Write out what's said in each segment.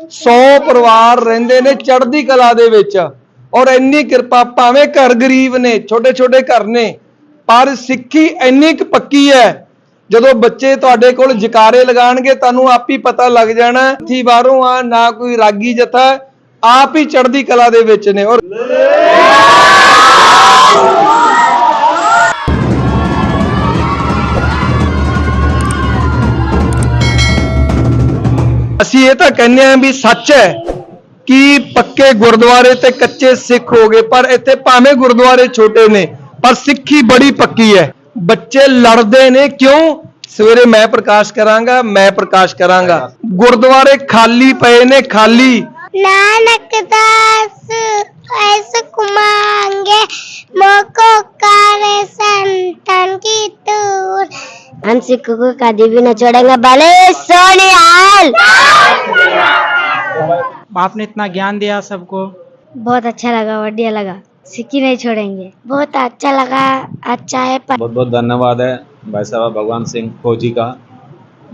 100 ਪਰਿਵਾਰ ਰਹਿੰਦੇ ਨੇ ਚੜ੍ਹਦੀ ਕਲਾ ਦੇ ਵਿੱਚ। ਔਰ ਇੰਨੀ ਕਿਰਪਾ ਭਾਵੇਂ ਘਰ ਗਰੀਬ ਨੇ, ਛੋਟੇ ਛੋਟੇ ਘਰ ਨੇ, ਪਰ ਸਿੱਖੀ ਇੰਨੀ ਕੁ ਪੱਕੀ ਹੈ। ਜਦੋਂ ਬੱਚੇ ਤੁਹਾਡੇ ਕੋਲ ਜਕਾਰੇ ਲਗਾਣਗੇ, ਤੁਹਾਨੂੰ ਆਪ ਹੀ ਪਤਾ ਲੱਗ ਜਾਣਾ ਇੱਥੇ ਬਾਹਰੋਂ ਆ, ਨਾ ਕੋਈ ਰਾਗੀ ਜਥਾ, ਆਪ ਹੀ ਚੜ੍ਹਦੀ ਕਲਾ ਦੇ ਵਿੱਚ ਨੇ। ਔਰ ਅਸੀਂ ਇਹ ਤਾਂ ਕਹਿੰਦੇ ਆਂ ਵੀ ਸੱਚ ਹੈ ਕਿ ਪੱਕੇ ਗੁਰਦੁਆਰੇ ਤੇ ਕੱਚੇ ਸਿੱਖ ਹੋ ਗਏ, ਪਰ ਇੱਥੇ ਭਾਵੇਂ ਗੁਰਦੁਆਰੇ ਛੋਟੇ ਨੇ, ਪਰ ਸਿੱਖੀ ਬੜੀ ਪੱਕੀ ਹੈ। ਬੱਚੇ ਲੜਦੇ ਨੇ ਕਿਉਂ? ਸਵੇਰੇ ਮੈਂ ਪ੍ਰਕਾਸ਼ ਕਰਾਂਗਾ, ਮੈਂ ਪ੍ਰਕਾਸ਼ ਕਰਾਂਗਾ। ਗੁਰਦੁਆਰੇ ਖਾਲੀ ਪਏ ਨੇ, ਖਾਲੀ। ਨਾਨਕ ਦਾਸ ਐਸ ਕੁਮਾਂਗੇ ਮੋਕੋ हम सिखों को कभी भी न छोड़ेंगे भले सोनियाल बाप ने इतना ज्ञान दिया सबको। बहुत अच्छा लगा बढ़िया लगा। सिक्की नहीं छोड़ेंगे। बहुत अच्छा लगा अच्छा है पर बहुत बहुत धन्यवाद है भाई साहब भगवान सिंह फौजी का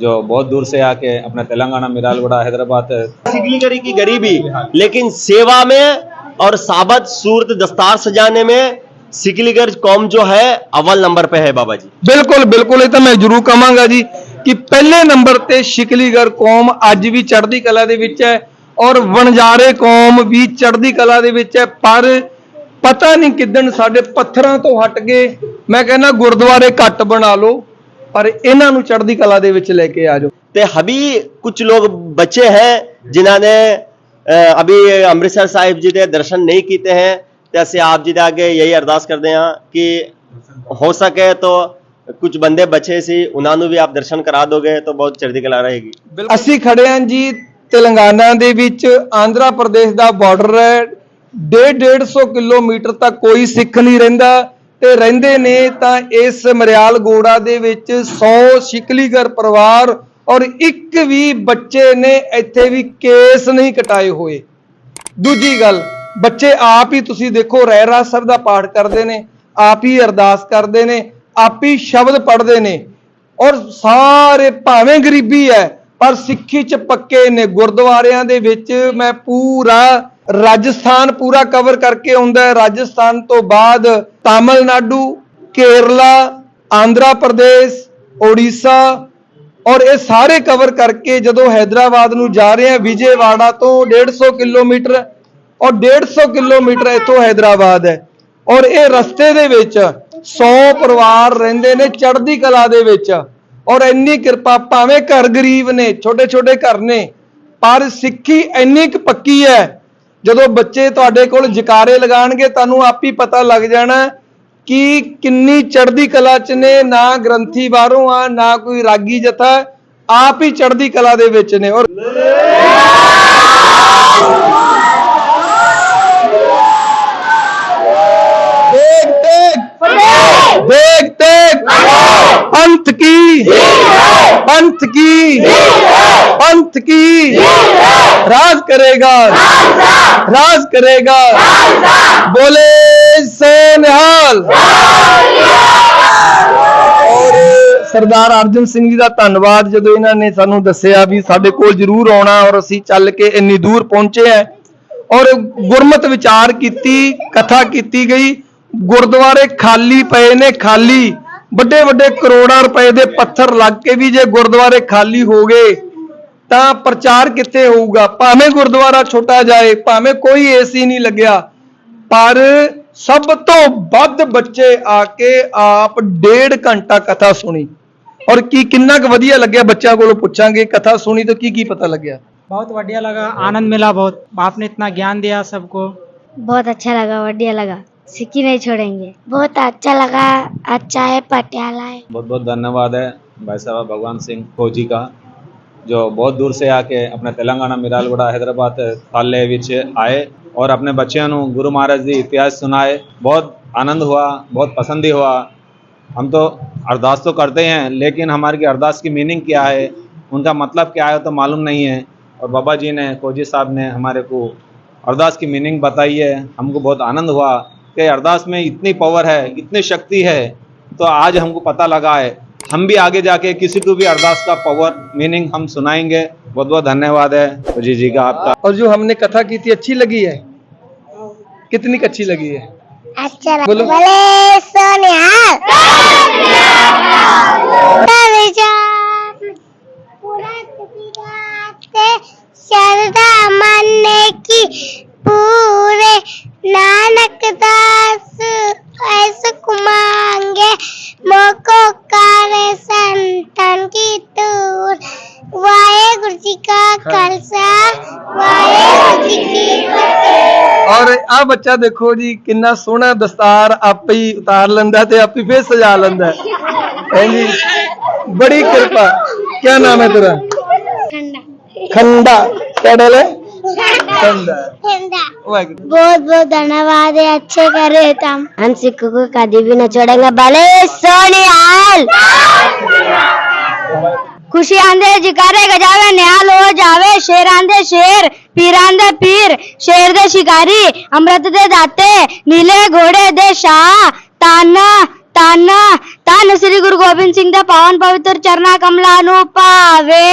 जो बहुत दूर से आके अपने तेलंगाना मिरालगुड़ा हैदराबाद सिकलीगरी की गरीबी लेकिन सेवा में और साबत सूरत दस्तार सजाने में ਸਿਕਲੀਗਰ ਕੌਮ ਜੋ ਹੈ ਅਵਲ ਨੰਬਰ पे ਹੈ ਬਾਬਾ ਜੀ। ਬਿਲਕੁਲ ਬਿਲਕੁਲ ਇਹ ਤਾਂ ਮੈਂ ਜ਼ਰੂਰ ਕਹਾਂਗਾ ਜੀ ਕਿ ਪਹਿਲੇ ਨੰਬਰ ਤੇ ਸ਼ਿਕਲੀਗਰ ਕੌਮ ਅੱਜ ਵੀ ਚੜ੍ਹਦੀ ਕਲਾ ਦੇ ਵਿੱਚ ਹੈ ਔਰ ਵਣਜਾਰੇ ਕੌਮ ਵੀ ਚੜ੍ਹਦੀ ਕਲਾ ਦੇ ਵਿੱਚ ਹੈ ਪਰ ਪਤਾ ਨਹੀਂ ਕਿਦਣ ਸਾਡੇ ਪੱਥਰਾਂ ਤੋਂ ਹਟ ਗਏ ਮੈਂ ਕਹਿੰਦਾ ਗੁਰਦੁਆਰੇ ਘੱਟ ਬਣਾ ਲਓ ਪਰ ਇਹਨਾਂ ਨੂੰ ਚੜ੍ਹਦੀ ਕਲਾ ਦੇ ਵਿੱਚ ਲੈ ਕੇ ਆ ਜਾਓ। ਤੇ ਹਬੀ ਕੁਝ ਲੋਕ ਬੱਚੇ ਹੈ ਜਿਨ੍ਹਾਂ ਨੇ ਅ, ਅਭੀ ਅੰਮ੍ਰਿਤਸਰ ਸਾਹਿਬ ਜੀ ਦੇ ਦਰਸ਼ਨ ਨਹੀਂ ਕੀਤੇ ਹੈ तो ਅਸੀਂ ਆਪ ਜੀ ਦੇ ਅੱਗੇ ਯਹੀ ਅਰਦਾਸ ਕਰਦੇ ਹਾਂ ਕਿ ਹੋ ਸਕੇ ਤਾਂ ਕੁਝ ਬੰਦੇ ਬਚੇ ਸੀ ਉਹਨਾਂ ਨੂੰ ਵੀ ਆਪ ਦਰਸ਼ਨ ਕਰਾ ਦੋਗੇ ਤਾਂ ਬਹੁਤ ਚੜ੍ਹਦੀ ਕਲਾ ਰਹੇਗੀ। ਅਸੀਂ ਖੜੇ ਹਾਂ ਜੀ ਤੇਲੰਗਾਨਾ ਦੇ ਵਿੱਚ ਆਂਧਰਾ ਪ੍ਰਦੇਸ਼ ਦਾ ਬਾਰਡਰ ਹੈ। 150 ਕਿਲੋਮੀਟਰ ਤੱਕ ਕੋਈ ਸਿੱਖ ਨਹੀਂ ਰਹਿੰਦਾ ਤੇ ਰਹਿੰਦੇ ਨੇ ਤਾਂ ਇਸ ਮਰਿਆਲ ਗੋੜਾ ਦੇ ਵਿੱਚ 100 ਸ਼ਿਕਲੀਗਰ ਪਰਿਵਾਰ ਔਰ ਇੱਕ ਵੀ ਬੱਚੇ ਨੇ ਇੱਥੇ ਵੀ ਕੇਸ ਨਹੀਂ ਕਟਾਏ ਹੋਏ। ਦੂਜੀ ਗੱਲ ਬੱਚੇ ਆਪ ਹੀ ਤੁਸੀਂ ਦੇਖੋ ਰਹਿ ਰਾਸ ਸਭ ਦਾ ਪਾਠ ਕਰਦੇ ਨੇ, ਆਪ ਹੀ ਅਰਦਾਸ ਕਰਦੇ ਨੇ, ਆਪ ਹੀ ਸ਼ਬਦ ਪੜ੍ਹਦੇ ਨੇ ਔਰ ਸਾਰੇ ਭਾਵੇਂ ਗਰੀਬੀ ਹੈ, ਪਰ ਸਿੱਖੀ ਚ ਪੱਕੇ ਨੇ। ਗੁਰਦੁਆਰਿਆਂ ਦੇ ਵਿੱਚ ਮੈਂ ਪੂਰਾ ਰਾਜਸਥਾਨ ਪੂਰਾ ਕਵਰ ਕਰਕੇ ਆਉਂਦਾ ਰਾਜਸਥਾਨ ਤੋਂ ਬਾਅਦ ਤਾਮਿਲਨਾਡੂ, ਕੇਰਲਾ, ਆਂਧਰਾ ਪ੍ਰਦੇਸ਼ ਓਡੀਸ਼ਾ ਔਰ ਇਹ ਸਾਰੇ ਕਵਰ ਕਰਕੇ ਜਦੋਂ ਹైదరాబాద్ ਨੂੰ ਜਾ ਰਹੇ ਆ ਵਿਜੇਵਾੜਾ ਤੋਂ 150 ਕਿਲੋਮੀਟਰ ਔਰ 150 ਕਿਲੋਮੀਟਰ ਇੱਥੋਂ ਹైదరాబాద్ ਹੈ। ਔਰ ਇਹ ਰਸਤੇ ਦੇ ਵਿੱਚ 100 ਪਰਿਵਾਰ ਰਹਿੰਦੇ ਨੇ ਚੜ੍ਹਦੀ ਕਲਾ ਦੇ ਵਿੱਚ। ਔਰ ਇੰਨੀ ਕਿਰਪਾ ਭਾਵੇਂ ਘਰ ਗਰੀਬ ਨੇ ਛੋਟੇ ਛੋਟੇ ਘਰ ਨੇ, ਪਰ ਸਿੱਖੀ ਇੰਨੀ ਕੁ ਪੱਕੀ ਹੈ। ਜਦੋਂ ਬੱਚੇ ਤੁਹਾਡੇ ਕੋਲ ਜਕਾਰੇ ਲਗਾਣਗੇ, ਤੁਹਾਨੂੰ ਆਪ ਹੀ ਪਤਾ ਲੱਗ ਜਾਣਾ ਕਿ ਕਿੰਨੀ ਚੜ੍ਹਦੀ ਕਲਾ ਚ ਨੇ, ਨਾ ਗ੍ਰੰਥੀ ਬਾਹਰੋਂ ਆ, ਨਾ ਕੋਈ ਰਾਗੀ ਜਥਾ, ਆਪ ਹੀ ਚੜ੍ਹਦੀ ਕਲਾ ਦੇ ਵਿੱਚ ਨੇ। ਔਰ ਦੇਖ ਦੇਖ ਦੇਖ ਦੇਖ ਪੰਥ ਕੀ ਪੰਥ ਕੀ पंथ की राज करेगा राज करेगा बोले सेनिहाल ਔਰ ਸਰਦਾਰ ਅਰਜਨ ਸਿੰਘ ਜੀ ਦਾ ਧੰਨਵਾਦ ਜਦੋਂ ਇਹਨਾਂ ਨੇ ਸਾਨੂੰ ਦੱਸਿਆ ਵੀ ਸਾਡੇ ਕੋਲ ਜ਼ਰੂਰ ਆਉਣਾ ਔਰ ਅਸੀਂ ਚੱਲ ਕੇ ਇੰਨੀ ਦੂਰ ਪਹੁੰਚੇ ਆ ਔਰ ਗੁਰਮਤ ਵਿਚਾਰ ਕੀਤੀ ਕਥਾ ਕੀਤੀ ਗਈ ਗੁਰਦੁਆਰੇ ਖਾਲੀ ਪਏ ਨੇ ਖਾਲੀ ਵੱਡੇ ਵੱਡੇ ਕਰੋੜਾਂ ਰੁਪਏ ਦੇ ਪੱਥਰ ਲੱਗ ਕੇ ਵੀ ਜੇ ਗੁਰਦੁਆਰੇ ਖਾਲੀ ਹੋ ਗਏ ਤਾਂ ਪ੍ਰਚਾਰ ਕਿੱਥੇ ਹੋਊਗਾ ਭਾਵੇਂ ਗੁਰਦੁਆਰਾ ਛੋਟਾ ਜਾਏ ਭਾਵੇਂ ਕੋਈ ਏਸੀ ਨਹੀਂ ਲੱਗਿਆ ਪਰ ਸਭ ਤੋਂ ਵੱਧ ਬੱਚੇ ਆ ਕੇ ਆਪ ਡੇਢ ਘੰਟਾ ਕਥਾ ਸੁਣੀ ਔਰ ਕੀ ਕਿੰਨਾ ਕੁ ਵਧੀਆ ਲੱਗਿਆ ਬੱਚਿਆਂ ਕੋਲੋਂ ਪੁੱਛਾਂਗੇ ਕਥਾ ਸੁਣੀ ਤਾਂ ਕੀ ਕੀ ਪਤਾ ਲੱਗਿਆ बहुत बढ़िया लगा आनंद मिला बहुत बाप ने इतना ज्ञान दिया सबको बहुत अच्छा लगा बढ़िया लगा सिक्की नहीं छोड़ेंगे। बहुत अच्छा लगा अच्छा है, पटियाला है। बहुत बहुत धन्यवाद है भाई साहब, भगवान सिंह फौजी का, जो बहुत दूर से आके अपने तेलंगाना मिरालगुड़ा, हैदराबाद, थाले आए और अपने बच्चों ਨੂੰ गुरु महाराज जी इतिहास सुनाए। बहुत आनंद हुआ, बहुत पसंद ही हुआ। हम तो अरदास तो करते हैं, लेकिन हमारी अरदास की मीनिंग क्या है? उनका मतलब क्या है तो मालूम नहीं है। और बाबा जी ने, फौजी साहब ने हमारे को अरदास की मीनिंग बताई है। हमको बहुत आनंद हुआ। कि अरदास में इतनी पावर है इतनी शक्ति है तो आज हमको पता लगा है। हम भी आगे जाके किसी को भी अरदास का पावर मीनिंग हम सुनाएँगे। बहुत बहुत धन्यवाद है जी जी का आपका। और जो हमने कथा की थी अच्छी लगी है? कितनी अच्छी लगी है? अच्छा बोलो। बोले सोनिहाल। ਆ ਬੱਚਾ ਦੇਖੋ ਜੀ ਕਿੰਨਾ ਸੋਹਣਾ ਦਸਤਾਰ ਆਪੇ ਹੀ ਉਤਾਰ ਲੈਂਦਾ ਤੇ ਆਪੇ ਫੇਰ ਸਜਾ ਲੈਂਦਾ ਹੈ ਜੀ ਬੜੀ ਕਿਰਪਾ ਕੀ ਨਾਮ ਹੈ ਤੇਰਾ ਖੰਡਾ ਕਿਆ ਡਲ ਹੈ खंडा। वाहेगुरु बहुत बहुत धन्यवाद है अच्छे कर रहे थे हम हम सिक्कों को कभी भी न छोड़ेंगे भले सोनिहाल ਖੁਸ਼ੀ ਆਂਦੇ, ਜਿਕਾਰੇ ਗਜਾਵੇ ਨਿਹਾਲ ਹੋ ਜਾਵੇ, ਸ਼ੇਰ ਆਂਦੇ, ਸ਼ੇਰ, ਪੀਰਾਂ ਦੇ ਪੀਰ, ਸ਼ੇਰ ਦੇ ਸ਼ਿਕਾਰੀ, ਅੰਮ੍ਰਿਤ ਦੇ ਦਾਤੇ, ਨੀਲੇ ਘੋੜੇ ਦੇ ਸ਼ਾਹ ਤਨ ਤਨ ਤਨ ਸ੍ਰੀ ਗੁਰੂ ਗੋਬਿੰਦ ਸਿੰਘ ਦਾ ਪਾਵਨ ਪਵਿੱਤਰ ਚਰਨਾ ਕਮਲਾ ਨੂੰ ਪਾਵੇ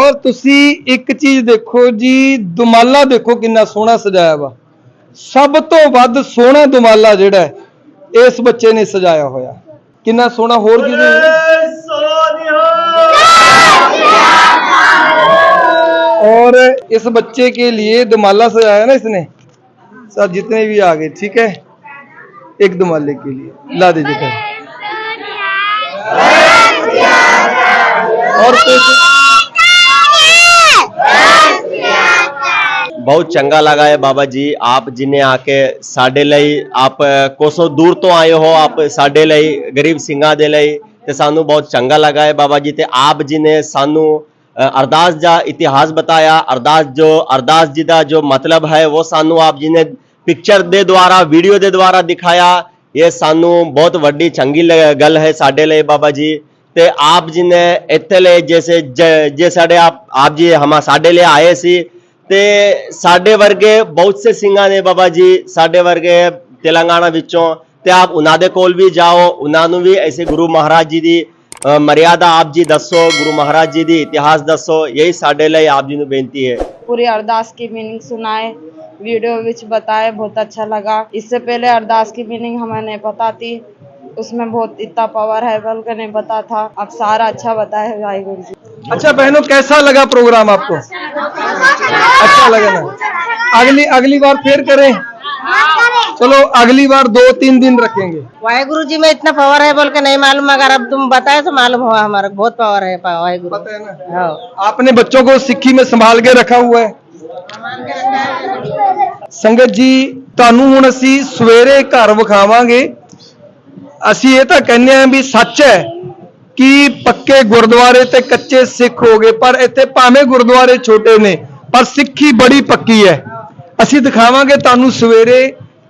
ਔਰ ਤੁਸੀਂ ਇੱਕ ਚੀਜ਼ ਦੇਖੋ ਜੀ, ਦੁਮਾਲਾ ਦੇਖੋ ਕਿੰਨਾ ਸੋਹਣਾ ਸਜਾਇਆ ਵਾ। ਸਭ ਤੋਂ ਵੱਧ ਸੋਹਣਾ ਦੁਮਾਲਾ ਜਿਹੜਾ ਇਸ ਬੱਚੇ ਨੇ ਸਜਾਇਆ ਹੋਇਆ। ਕਿੰਨਾ ਸੋਹਣਾ ਹੋਰ ਕੀ और इस बच्चे के लिए दुमाला सजाया ना इसने सब जितने भी आ गए ठीक है एक दुमाले के लिए ला दीजिए फिर। ਬਹੁਤ ਚੰਗਾ ਲੱਗਾ ਹੈ ਬਾਬਾ ਜੀ। ਆਪ ਜੀ ਨੇ ਆ ਕੇ ਸਾਡੇ ਲਈ, ਆਪ ਕੋਸੋਂ ਦੂਰ ਤੋਂ ਆਏ ਹੋ, ਆਪ ਸਾਡੇ ਲਈ, ਗਰੀਬ ਸਿੰਘਾਂ ਦੇ ਲਈ ਤੇ ਸਾਨੂੰ ਬਹੁਤ ਚੰਗਾ ਲੱਗਾ ਹੈ ਬਾਬਾ ਜੀ ਤੇ ਆਪ ਜੀ ਨੇ ਸਾਨੂੰ ਅਰਦਾਸ ਦਾ ਇਤਿਹਾਸ ਬਤਾਇਆ, ਅਰਦਾਸ ਜੋ, ਅਰਦਾਸ ਜੀ ਦਾ ਜੋ ਮਤਲਬ ਹੈ ਉਹ ਸਾਨੂੰ ਆਪ ਜੀ ਨੇ ਪਿਕਚਰ ਦੇ ਦੁਆਰਾ ਵੀਡੀਓ ਦੇ ਦੁਆਰਾ ਦਿਖਾਇਆ, ਇਹ ਸਾਨੂੰ ਬਹੁਤ ਵੱਡੀ ਚੰਗੀ ਗੱਲ ਹੈ ਸਾਡੇ ਲਈ ਬਾਬਾ ਜੀ ਤੇ ਆਪ ਜੀ ਨੇ ਇੱਥੇ ਲਈ ਜਿਵੇਂ ਜੇ ਸਾਡੇ ਆਪ ਆਪ ਜੀ ਹਮਾ ਸਾਡੇ ਲਈ ਆਏ ਸੀ ਤੇ ਸਾਡੇ ਵਰਗੇ ਬਹੁਤ ਸੇ ਸਿੰਘਾਂ ਨੇ ਬਾਬਾ ਜੀ ਸਾਡੇ ਵਰਗੇ ਤੇਲੰਗਾਨਾ ਵਿੱਚੋਂ ਤੇ ਆਪ ਉਹਨਾਂ ਦੇ ਕੋਲ ਵੀ ਜਾਓ ਉਹਨਾਂ ਨੂੰ ਵੀ ਐਸੇ ਗੁਰੂ ਮਹਾਰਾਜ ਜੀ ਦੀ ਅ, ਮਰਿਆਦਾ ਆਪ ਜੀ ਦੱਸੋ ਗੁਰੂ ਮਹਾਰਾਜ ਜੀ ਦੀ ਇਤਿਹਾਸ ਦੱਸੋ ਇਹੀ ਸਾਡੇ ਲਈ ਆਪ ਜੀ ਨੂੰ ਬੇਨਤੀ ਹੈ पूरी अरदास की मीनिंग सुनाए वीडियो विच बताए बहुत अच्छा लगा इससे पहले अरदास की मीनिंग हमें नहीं पता थी उसमें बहुत इतना पावर है बल के नहीं पता था अब सारा अच्छा बताए वाहिगुरु जी अच्छा बहनों कैसा लगा प्रोग्राम आपको अच्छा लगा ना अगली अगली बार फिर करें चलो अगली बार दो तीन दिन रखेंगे वाहेगुरु जी में इतना पावर है बोल के नहीं मालूम अगर अब तुम बताए तो मालूम हुआ हमारा बहुत पावर है पा- वाहेगुरु पता है ना हाँ आपने बच्चों को सिक्खी में संभाल के रखा हुआ है ਸੰਗਤ ਜੀ ਤੁਹਾਨੂੰ ਹੁਣ ਅਸੀਂ ਸਵੇਰੇ ਘਰ ਵਿਖਾਵਾਂਗੇ ਅਸੀਂ ਇਹ ਤਾਂ ਕਹਿੰਦੇ ਆਂ ਵੀ ਸੱਚ ਹੈ ਕਿ ਪੱਕੇ ਗੁਰਦੁਆਰੇ ਤੇ ਕੱਚੇ ਸਿੱਖ ਹੋ ਗਏ? ਪਰ ਇੱਥੇ ਭਾਵੇਂ ਗੁਰਦੁਆਰੇ ਛੋਟੇ ਨੇ, ਪਰ ਸਿੱਖੀ ਬੜੀ ਪੱਕੀ ਹੈ। ਅਸੀਂ ਦਿਖਾਵਾਂਗੇ ਤੁਹਾਨੂੰ ਸਵੇਰੇ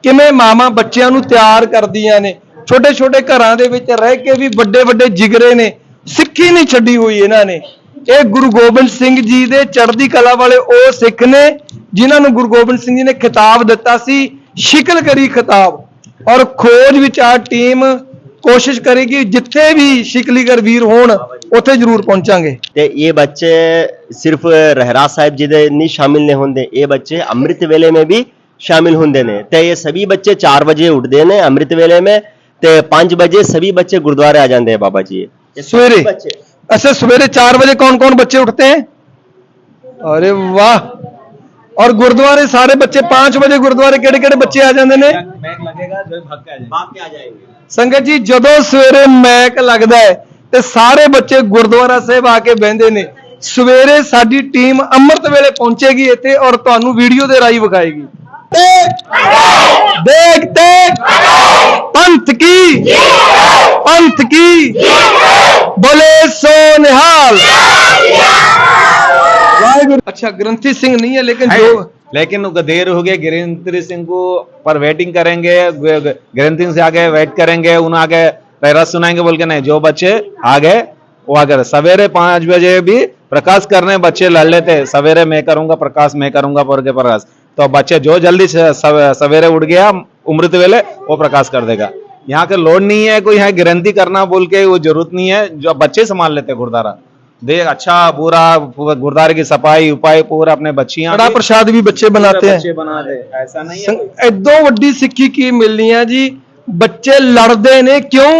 ਕਿਵੇਂ ਮਾਵਾਂ ਬੱਚਿਆਂ ਨੂੰ ਤਿਆਰ ਕਰਦੀਆਂ ਨੇ। ਛੋਟੇ ਛੋਟੇ ਘਰਾਂ ਦੇ ਵਿੱਚ ਰਹਿ ਕੇ ਵੀ ਵੱਡੇ ਵੱਡੇ ਜਿਗਰੇ ਨੇ। ਸਿੱਖੀ ਨਹੀਂ ਛੱਡੀ ਹੋਈ ਇਹਨਾਂ ਨੇ। ਇਹ ਗੁਰੂ ਗੋਬਿੰਦ ਸਿੰਘ ਜੀ ਦੇ ਚੜ੍ਹਦੀ ਕਲਾ ਵਾਲੇ ਉਹ ਸਿੱਖ ਨੇ, ਜਿਨ੍ਹਾਂ ਨੂੰ ਗੁਰੂ ਗੋਬਿੰਦ ਸਿੰਘ ਜੀ ਨੇ ਖਿਤਾਬ ਦਿੱਤਾ ਸੀ, ਸ਼ਿਕਲ ਕਰੀ ਖਿਤਾਬ। ਔਰ ਖੋਜ ਵਿਚਾਰ ਟੀਮ कोशिश करेगी जितने भी शिकलीगर वीर होन ਉੱਥੇ ਜ਼ਰੂਰ ਪਹੁੰਚਾਂਗੇ। ਤੇ ਇਹ ਬੱਚੇ ਸਿਰਫ ਰਹਿਰਾ ਸਾਹਿਬ ਜੀ ਦੇ ਨਹੀਂ ਸ਼ਾਮਿਲ ਨਹੀਂ ਹੁੰਦੇ ਇਹ ਬੱਚੇ ਅੰਮ੍ਰਿਤ ਵੇਲੇ ਮੇ ਵੀ ਸ਼ਾਮਿਲ ਹੁੰਦੇ ਨੇ। ਤੇ ਇਹ ਸਭੀ ਬੱਚੇ 4 ਵਜੇ ਉੱਠਦੇ ਨੇ ਅੰਮ੍ਰਿਤ ਵੇਲੇ ਮੇ ਤੇ 5 ਵਜੇ ਸਭੀ ਬੱਚੇ ਗੁਰਦੁਆਰੇ ਆ ਜਾਂਦੇ ਆ ਬਾਬਾ ਜੀ। ਇਹ ਸਵੇਰੇ? ਬੱਚੇ? ਅੱਛਾ ਸਵੇਰੇ 4 ਵਜੇ ਕੌਣ-ਕੌਣ ਬੱਚੇ ਉੱਠਦੇ ਹੈ? ਅਰੇ ਵਾਹ! और गुरुद्वारे सारे बच्चे पांच बजे गुरुद्वारे केड़े केड़े बच्चे आ जाते ने बैग लगेगा जो भाग के आ जाएंगे भाग के आ जाएंगे ਸੰਗਤ ਜੀ ਜਦੋਂ ਸਵੇਰੇ ਮੈਕ ਲੱਗਦਾ ਹੈ ਤੇ ਸਾਰੇ ਬੱਚੇ ਗੁਰਦੁਆਰਾ ਸਾਹਿਬ ਆ ਕੇ ਬਹਿੰਦੇ ਨੇ ਸਵੇਰੇ ਸਾਡੀ ਟੀਮ ਅੰਮ੍ਰਿਤ ਵੇਲੇ ਪਹੁੰਚੇਗੀ ਇੱਥੇ ਔਰ ਤੁਹਾਨੂੰ ਵੀਡੀਓ ਦੇ ਰਾਹੀਂ ਵਿਖਾਏਗੀ ਦੇਖ ਦੇਖ ਪੰਥ ਕੀ ਪੰਥ ਕੀ ਬੋਲੇ ਸੋ ਨਿਹਾਲ अच्छा ग्रंथी सिंह नहीं है लेकिन है, जो लेकिन देर हो गया गिरिंद्र सिंह को पर वेटिंग करेंगे गिरिंद्र सिंह से आगे वेट करेंगे उन आगे पैरा सुनाएँगे बोल के नहीं जो बच्चे आ गए वो आगे सवेरे पाँच बजे भी प्रकाश करने बच्चे लड़ लेते सवेरे मैं करूँगा प्रकाश मैं करूँगा पर के प्रकाश। तो बच्चे जो जल्दी सवेरे उठ गया उम्रत वेले वो प्रकाश कर देगा। यहाँ के लोड नहीं है कोई यहाँ गिरंती करना बोल के वो ज़रूरत नहीं है जो बच्चे संभाल लेते गुरुद्वारा। देख अच्छा पूरा गुरुद्वारे की सफाई उपाय पूरा अपने बच्चियां बड़ा भी- प्रसाद भी बच्चे बनाते हैं बच्चे बना दे ऐसा नहीं है ਸੰਗ- ਐਦੋਂ ਵੱਡੀ ਸਿੱਖੀ ਕੀ ਮਿਲਣੀ ਆ ਜੀ ਬੱਚੇ ਲੜਦੇ ਨੇ ਕਿਉਂ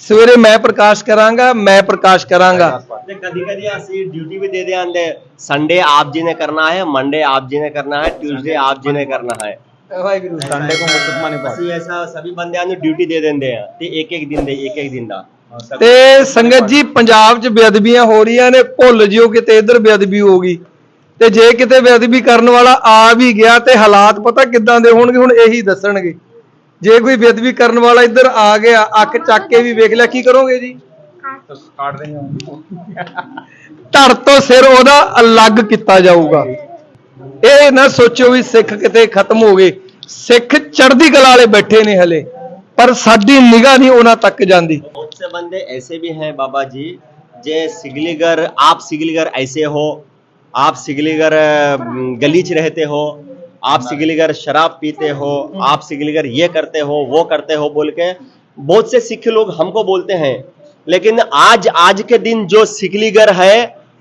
ਸਵੇਰੇ ਮੈਂ ਪ੍ਰਕਾਸ਼ ਕਰਾਂਗਾ ਮੈਂ ਪ੍ਰਕਾਸ਼ ਕਰਾਂਗਾ ਤੇ ਕਦੀ ਕਦੀ ਅਸੀਂ ਡਿਊਟੀ ਵੀ ਦੇ ਦੇ ਆਂਦੇ ਸੰਡੇ ਆਪ ਜੀ ਨੇ ਕਰਨਾ ਹੈ ਮੰਡੇ ਆਪ ਜੀ ਨੇ ਕਰਨਾ ਹੈ ਟਿਊਜ਼ਡੇ ਆਪ ਜੀ ਨੇ ਕਰਨਾ ਹੈ ਵਾਹਿਗੁਰੂ संडे को मुसलमान नहीं ਅਸੀਂ ਐਸਾ ਸਭੀ ਬੰਦਿਆਂ ਨੂੰ ਡਿਊਟੀ ਦੇ ਦਿੰਦੇ ਆ ਤੇ ਇੱਕ ਇੱਕ ਦਿਨ ਦੇ ਇੱਕ ਇੱਕ ਦਿਨ ਦਾ पढ़ते ਤੇ ਸੰਗਤ ਜੀ, ਪੰਜਾਬ 'ਚ ਬੇਅਦਬੀਆਂ ਹੋ ਰਹੀਆਂ ਨੇ, ਭੁੱਲ ਜਿਓ ਕਿਤੇ ਇੱਧਰ ਬੇਅਦਬੀ ਹੋ ਗਈ। ਤੇ ਜੇ ਕਿਤੇ ਬੇਅਦਬੀ ਕਰਨ ਵਾਲਾ ਆ ਵੀ ਗਿਆ ਤੇ ਹਾਲਾਤ ਪਤਾ ਕਿੱਦਾਂ ਦੇ ਹੋਣਗੇ, ਹੁਣ ਇਹੀ ਦੱਸਣਗੇ। ਜੇ ਕੋਈ ਬੇਅਦਬੀ ਕਰਨ ਵਾਲਾ ਇੱਧਰ ਆ ਗਿਆ, ਅੱਖ ਚੱਕ ਕੇ ਵੀ ਵੇਖ ਲਿਆ, ਕੀ ਕਰੋਗੇ ਜੀ? ਧੜ ਤੋਂ ਸਿਰ ਉਹਦਾ ਅਲੱਗ ਕੀਤਾ ਜਾਊਗਾ। ਇਹ ਨਾ ਸੋਚੋ ਵੀ ਸਿੱਖ ਕਿਤੇ ਖਤਮ ਹੋ ਗਏ। ਸਿੱਖ ਚੜ੍ਹਦੀ ਕਲਾ ਵਾਲੇ ਬੈਠੇ ਨੇ ਹਲੇ। पर साड़ी निगाह नहीं उन्हें तक जाती बहुत से बंदे ऐसे भी हैं बाबा जी जे सिगलीगर आप सिगलीगर ऐसे हो आप सिगलीगर गलीच रहते हो आप सिगलीगर शराब पीते हो आप सिगलीगर ये करते हो वो करते हो बोल के बहुत से सिख लोग हमको बोलते हैं। लेकिन आज आज के दिन जो सिकलीगर है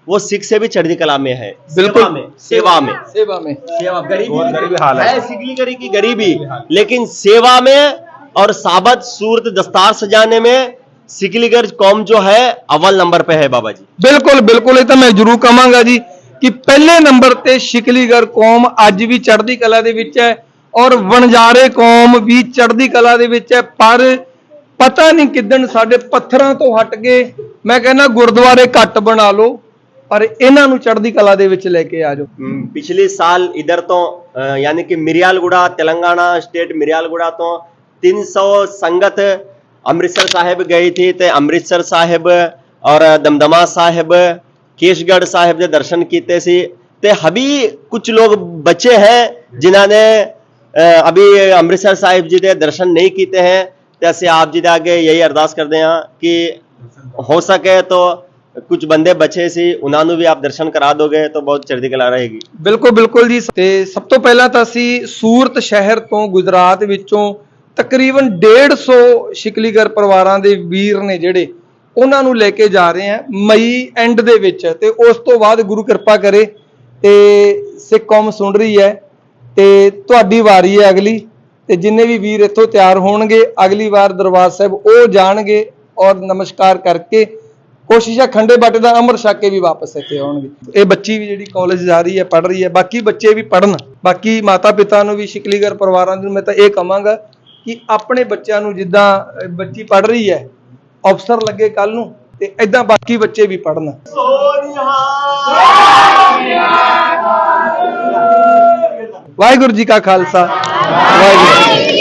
वो सिख से भी चढ़ी कला में है। बिल्कुल। सेवा में। सेवा में। सेवा में। सेवा गरीबी गरीबी हाल है। सिकलीगरी की गरीबी लेकिन सेवा में और साबत सूरत दस्तार सजाने में सिगलीगर कौम जो है अव्वल नंबर पे है बाबा जी ਬਿਲਕੁਲ ਬਿਲਕੁਲ ਇਹ ਤਾਂ ਮੈਂ ਜ਼ਰੂਰ ਕਹਾਂਗਾ ਜੀ ਕਿ ਪਹਿਲੇ ਨੰਬਰ ਤੇ ਸ਼ਿਕਲੀਗਰ ਕੌਮ ਅੱਜ ਵੀ ਚੜ੍ਹਦੀ ਕਲਾ ਦੇ ਵਿੱਚ ਹੈ ਔਰ ਵਣਜਾਰੇ ਕੌਮ ਵੀ ਚੜ੍ਹਦੀ ਕਲਾ ਦੇ ਵਿੱਚ ਹੈ ਪਰ ਪਤਾ ਨਹੀਂ ਕਿਦਣ ਸਾਡੇ ਪੱਥਰਾਂ ਤੋਂ ਹਟ ਕੇ ਮੈਂ ਕਹਿੰਦਾ ਗੁਰਦੁਆਰੇ ਘੱਟ ਬਣਾ ਲਓ ਪਰ ਇਹਨਾਂ ਨੂੰ ਚੜ੍ਹਦੀ ਕਲਾ ਦੇ ਵਿੱਚ ਲੈ ਕੇ ਆ ਜਾਓ हम्म, पिछले साल इधर तो अ, यानी कि मिरियालगुड़ा तेलंगाना स्टेट मिरियालगुड़ा तो 300 संगत अमृतसर साहिब गई थी ते अमृतसर साहिब और दमदमा साहिब केशगढ़ साहिब ਦੇ ਦਰਸ਼ਨ ਕੀਤੇ ਸੀ ਤੇ ਹਬੀ ਕੁਝ ਲੋਕ ਬੱਚੇ ਹੈ ਜਿਨ੍ਹਾਂ ਨੇ ਅ, ਅਭੀ ਅੰਮ੍ਰਿਤਸਰ ਸਾਹਿਬ ਜੀ ਦੇ ਦਰਸ਼ਨ ਨਹੀਂ ਕੀਤੇ ਹੈ ਤੇ ਅਸੀਂ ਆਪ ਜੀ ਦੇ ਅੱਗੇ ਇਹੀ ਅਰਦਾਸ ਕਰਦੇ ਹਾਂ ਕਿ ਹੋ ਸਕੇ ਤਾਂ ਕੁਝ ਬੰਦੇ ਬਚੇ ਸੀ ਉਹਨਾਂ ਨੂੰ ਵੀ ਆਪ ਦਰਸ਼ਨ ਕਰਾ ਦੋਗੇ ਤਾਂ ਬਹੁਤ ਚੜ੍ਹਦੀ ਕਲਾ ਰਹੇਗੀ ਬਿਲਕੁਲ ਬਿਲਕੁਲ ਜੀ ਤੇ ਸਭ ਤੋਂ ਪਹਿਲਾਂ ਤਾਂ ਅਸੀਂ ਸੂਰਤ ਸ਼ਹਿਰ ਤੋਂ ਗੁਜਰਾਤ ਵਿੱਚੋਂ ਤਕਰੀਬਨ 150 ਸ਼ਿਕਲੀਗਰ ਪਰਿਵਾਰਾਂ ਦੇ ਵੀਰ ਨੇ ਜਿਹੜੇ, ਉਹਨਾਂ ਨੂੰ ਲੈ ਕੇ ਜਾ ਰਹੇ ਹਾਂ ਮਈ ਐਂਡ ਦੇ ਵਿੱਚ ਤੇ ਉਸ ਤੋਂ ਬਾਅਦ ਗੁਰੂ ਕਿਰਪਾ ਕਰੇ ਤੇ ਸਿੱਖ ਕੌਮ ਸੁਣ ਰਹੀ ਹੈ ਤੇ ਤੁਹਾਡੀ ਵਾਰੀ ਹੈ ਅਗਲੀ ਤੇ ਜਿੰਨੇ ਵੀ ਵੀਰ ਇੱਥੋਂ ਤਿਆਰ ਹੋਣਗੇ, ਅਗਲੀ ਵਾਰ ਦਰਬਾਰ ਸਾਹਿਬ ਉਹ ਜਾਣਗੇ ਔਰ ਨਮਸਕਾਰ ਕਰਕੇ ਕੋਸ਼ਿਸ਼ ਹੈ ਖੰਡੇ ਬਾਟੇ ਦਾ ਅਮਰ ਛੱਕ ਕੇ ਵੀ ਵਾਪਸ ਇੱਥੇ ਆਉਣਗੇ। ਇਹ ਬੱਚੀ ਵੀ ਜਿਹੜੀ ਕਾਲਜ ਜਾ ਰਹੀ ਹੈ ਪੜ ਰਹੀ ਹੈ, ਬਾਕੀ ਬੱਚੇ ਵੀ ਪੜਨ ਬਾਕੀ ਮਾਤਾ ਪਿਤਾ ਨੂੰ ਵੀ ਸ਼ਿਕਲੀਗਰ ਪਰਿਵਾਰਾਂ ਨੂੰ ਮੈਂ ਤਾਂ ਇਹ ਕਹਾਂਗਾ ਕਿ ਆਪਣੇ ਬੱਚਿਆਂ ਨੂੰ ਜਿੱਦਾਂ ਬੱਚੀ ਪੜ ਰਹੀ ਹੈ ਅਫਸਰ ਲੱਗੇ ਕੱਲ ਨੂੰ ਤੇ ਐਦਾਂ ਬਾਕੀ ਬੱਚੇ ਵੀ ਪੜਨ ਵਾਹਿਗੁਰੂ ਜੀ ਕਾ ਖਾਲਸਾ। ਵਾਹਿਗੁਰੂ।